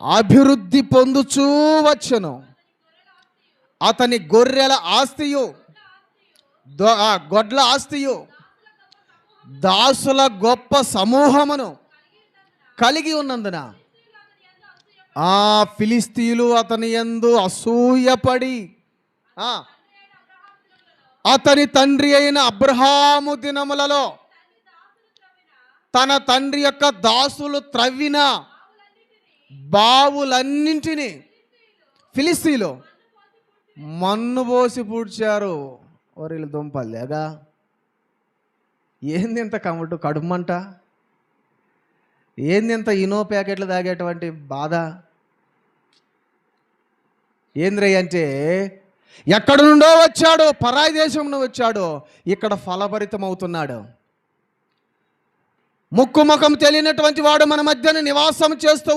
అభివృద్ధి పొందుచూ వచ్చను. అతని గొర్రెల ఆస్తియు దొ- గొడ్ల ఆస్తియు దాసుల గొప్ప సమూహమును కలిగి ఉన్నందున ఆ ఫిలిస్తీయులు అతని ఎందు అసూయపడి అతని తండ్రి అయిన అబ్రహాము దినములలో తన తండ్రి యొక్క దాసులు త్రవ్విన బావులన్నింటినీ ఫిలిస్తీలో మన్ను పోసి పూడ్చారు. ఒరిలు దుంపలేగా ఏంది ఇంత కమటు కడుమంట ఏంది ఇంత ఇనో ప్యాకెట్లు తాగేటువంటి బాధ? ఏంద్రయ్య అంటే ఎక్కడి నుండో వచ్చాడు పరాయి దేశం వచ్చాడు ఇక్కడ ఫలభరితం అవుతున్నాడు ముక్కు ముఖం తెలియనటువంటి వాడు మన మధ్యన నివాసం చేస్తూ